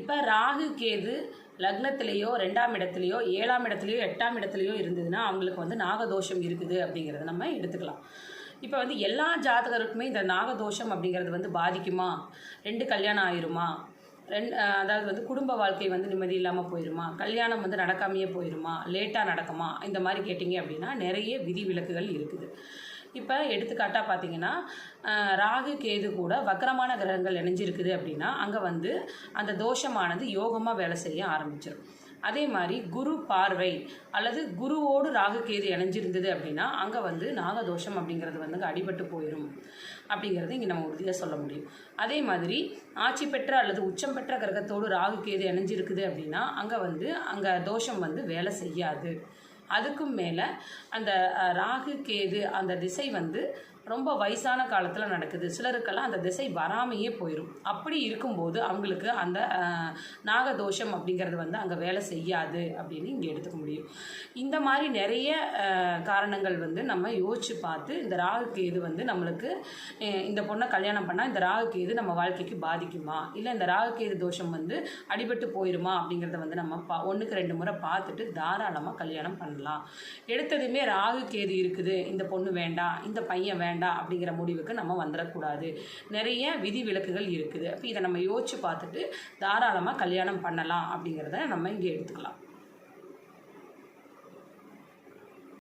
இப்போ ராகு கேது லக்னத்திலேயோ ரெண்டாம் இடத்துலையோ ஏழாம் இடத்துலையோ எட்டாம் இடத்துலையோ இருந்ததுன்னா அவங்களுக்கு வந்து நாகதோஷம் இருக்குது அப்படிங்கிறத நம்ம எடுத்துக்கலாம். இப்போ வந்து எல்லா ஜாதகருக்குமே இந்த நாகதோஷம் அப்படிங்கிறது வந்து பாதிக்குமா? ரெண்டு கல்யாணம் ஆயிருமா? ரெண்டு அதாவது வந்து குடும்ப வாழ்க்கை வந்து நிம்மதி இல்லாமல் போயிருமா? கல்யாணம் வந்து நடக்காமையே போயிருமா? லேட்டாக நடக்குமா? இந்த மாதிரி கேட்டிங்க அப்படின்னா நிறைய விதிவிலக்குகள் இருக்குது. இப்போ எடுத்துக்காட்டாக பார்த்தீங்கன்னா ராகு கேது கூட வக்கரமான கிரகங்கள் இணைஞ்சிருக்குது அப்படின்னா அங்கே வந்து அந்த தோஷமானது யோகமாக வேலை செய்ய ஆரம்பிச்சிடும் அதே மாதிரி குரு பார்வை அல்லது குருவோடு ராகு கேது இணைஞ்சிருந்தது அப்படின்னா அங்கே வந்து நாகதோஷம் அப்படிங்கிறது வந்து அடிபட்டு போயிடும் அப்படிங்கிறது இங்கே நம்ம உறுதியாக சொல்ல முடியும். அதே மாதிரி ஆட்சி பெற்ற அல்லது உச்சம் பெற்ற கிரகத்தோடு ராகு கேது இணைஞ்சிருக்குது அப்படின்னா அங்கே வந்து அங்கே தோஷம் வந்து வேலை செய்யாது. அதுக்கும் மேலே அந்த ராகு கேது அந்த திசை வந்து ரொம்ப வயசான காலத்தில் நடக்குது. சிலருக்கெல்லாம் அந்த திசை வராமையே போயிடும் அப்படி இருக்கும்போது அவங்களுக்கு அந்த நாகதோஷம் அப்படிங்கிறது வந்து அங்கே வேலை செய்யாது அப்படின்னு இங்கே எடுத்துக்க முடியும். இந்த மாதிரி நிறைய காரணங்கள் வந்து நம்ம யோசித்து பார்த்து இந்த ராகு கேது வந்து நம்மளுக்கு இந்த பொண்ணை கல்யாணம் பண்ணால் இந்த ராகு கேது நம்ம வாழ்க்கைக்கு பாதிக்குமா? இல்லை இந்த ராகு கேது தோஷம் வந்து அடிபட்டு போயிருமா அப்படிங்கிறத வந்து நம்ம பா ஒன்றுக்கு ரெண்டு முறை பார்த்துட்டு தாராளமாக கல்யாணம் பண்ணலாம். எடுத்ததுமே ராகு கேது இருக்குது. இந்த பொண்ணு வேண்டாம் இந்த பையன் வேண்டாம் அப்படிங்கிற முடிவுக்கு நம்ம வந்துடக்கூடாது. நிறைய விதி விலக்குகள் இருக்குது. அப்போ இதை நம்ம யோசிச்சு பார்த்துட்டு தாராளமாக கல்யாணம் பண்ணலாம் அப்படிங்கிறத நம்ம இங்கே எடுத்துக்கலாம்.